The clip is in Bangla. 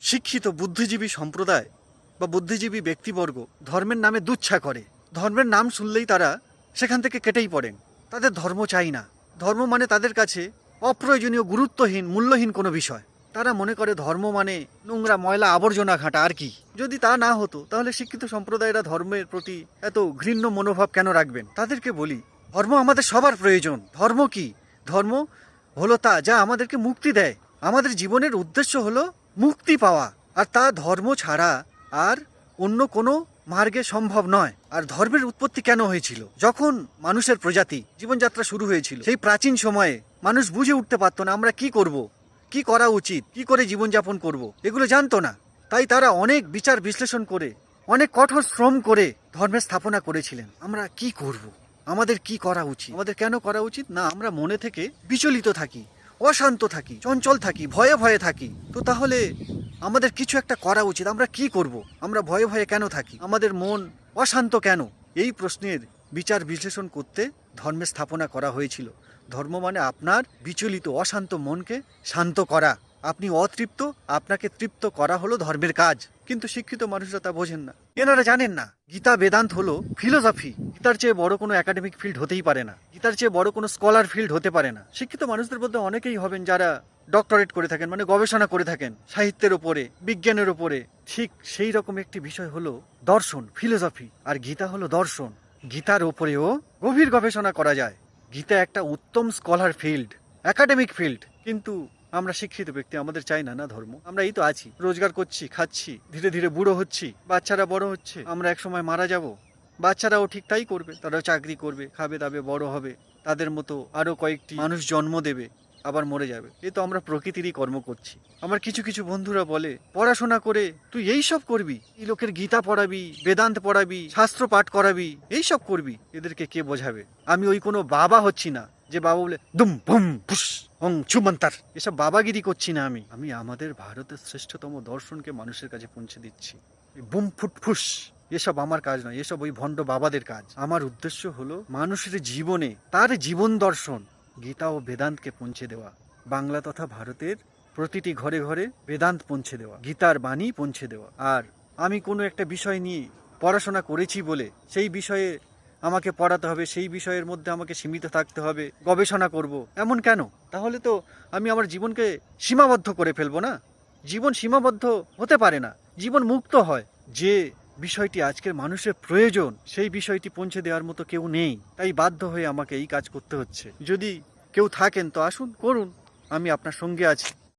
শিক্ষিত বুদ্ধিজীবী সম্প্রদায় বা বুদ্ধিজীবী ব্যক্তিবর্গ ধর্মের নামে দুচ্ছা করে। ধর্মের নাম শুনলেই তারা সেখান থেকে কেটেই পড়েন। তাদের ধর্ম চাই না। ধর্ম মানে তাদের কাছে অপ্রয়োজনীয়, গুরুত্বহীন, মূল্যহীন কোনো বিষয়। তারা মনে করে ধর্ম মানে নোংরা, ময়লা, আবর্জনা ঘাঁটা, আর কি। যদি তা না হতো, তাহলে শিক্ষিত সম্প্রদায়েরা ধর্মের প্রতি এত ঘৃণ্য মনোভাব কেন রাখবেন? তাদেরকে বলি, ধর্ম আমাদের সবার প্রয়োজন। ধর্ম কি? ধর্ম হলো তা যা আমাদেরকে মুক্তি দেয়। আমাদের জীবনের উদ্দেশ্য হলো মুক্তি পাওয়া আর তা ধর্ম ছাড়া আর অন্য কোনো মার্গে সম্ভব নয়। আর ধর্মের উৎপত্তি কেন হয়েছিল? যখন মানুষের প্রজাতি জীবনযাত্রা শুরু হয়েছিল, সেই প্রাচীন সময়ে মানুষ বুঝে উঠতে পারতো না, আমরা কি করব? কি করা উচিত? কি করে জীবনযাপন করব? এগুলো জানতো না। তাই তারা অনেক বিচার বিশ্লেষণ করে, অনেক কঠোর শ্রম করে ধর্মের স্থাপনা করেছিলেন। আমরা কি করব? আমাদের কি করা উচিত? আমাদের কেন করা উচিত? না, আমরা মনে থেকে বিচলিত থাকি। অশান্ত থাকি, চঞ্চল থাকি, ভয়ে ভয়ে থাকি। তো তাহলে আমাদের কিছু একটা করা উচিত। আমরা কি করব? আমরা ভয়ে ভয়ে কেন থাকি? আমাদের মন অশান্ত কেন? এই প্রশ্নের বিচার বিশ্লেষণ করতে ধর্মের স্থাপনা করা হয়েছিল। ধর্ম মানে আপনার বিচলিত, অশান্ত মনকে শান্ত করা। আপনি অতৃপ্ত, আপনাকে তৃপ্ত করা হলো ধর্মের কাজ। কিন্তু শিক্ষিত মানুষরা তা বোঝেন না। এনারা জানেন না, গীতা বেদান্ত হলো ফিলোসফি গীতার চেয়ে বড় কোনো একাডেমিক ফিল্ড হতেই পারে না। গীতার চেয়ে বড় কোনো স্কলার ফিল্ড হতে পারে না। শিক্ষিত মানুষদের মধ্যে অনেকেই হবেন যারা ডক্টরেট করে থাকেন মানে গবেষণা করে থাকেন, সাহিত্যের ওপরে, বিজ্ঞানের ওপরে। ঠিক সেই রকম একটি বিষয় হলো দর্শন ফিলোসফি আর গীতা হলো দর্শন। গীতার ওপরেও গভীর গবেষণা করা যায়। গীতা একটা উত্তম স্কলার ফিল্ড একাডেমিক ফিল্ড কিন্তু আমরা শিক্ষিত ব্যক্তি, আমাদের চাই না না ধর্ম। আমরা এই তো আছি, রোজগার করছি, খাচ্ছি, ধীরে ধীরে বুড়ো হচ্ছি, বাচ্চারা বড় হচ্ছে, আমরা এক সময় মারা যাব। বাচ্চারাও ঠিক তাই করবে, তারাও চাকরি করবে, খাবে, দাবে, বড় হবে, তাদের মতো আরও কয়েকটি মানুষ জন্ম দেবে, আবার মরে যাবে। এ তো আমরা প্রকৃতিরই কর্ম করছি। আমার কিছু কিছু বন্ধুরা বলে, পড়াশোনা করে তুই এই সব করবি? এই লোকের গীতা পড়াবি, বেদান্ত পড়াবি, শাস্ত্র পাঠ করাবি, এই সব করবি? এদেরকে কে বোঝাবে? আমি ওই কোনো বাবা হচ্ছি না। যে বাবা বলে, দুম বুম ফুস হং চুমন্তার এসব বাবাগিরি করছি না আমি। আমি আমাদের ভারতের শ্রেষ্ঠতম দর্শনকে মানুষের কাছে পৌঁছে দিচ্ছি। বুম ফুটফুস এসব আমার কাজ নয়, এসব ওই ভণ্ড বাবাদের কাজ। আমার উদ্দেশ্য হলো মানুষের জীবনে তার জীবন দর্শন, গীতা ও বেদান্তকে পৌঁছে দেওয়া। বাংলা তথা ভারতের প্রতিটি ঘরে ঘরে বেদান্ত পৌঁছে দেওয়া, গীতার বাণী পৌঁছে দেওয়া। আর আমি কোনো একটা বিষয় নিয়ে পড়াশোনা করেছি বলে সেই বিষয়ে আমাকে পড়াতে হবে, সেই বিষয়ের মধ্যে আমাকে সীমিত থাকতে হবে, গবেষণা করব। এমন কেন? তাহলে তো আমি আমার জীবনকে সীমাবদ্ধ করে ফেলব না? জীবন সীমাবদ্ধ হতে পারে না, জীবন মুক্ত হয়। যে বিষয়টি আজকের মানুষের প্রয়োজন, সেই বিষয়টি পৌঁছে দেওয়ার মতো কেউ নেই। তাই বাধ্য হয়ে আমাকে এই কাজ করতে হচ্ছে। যদি কেউ থাকেন, তো আসুন, করুন। আমি আপনার সঙ্গে আছি।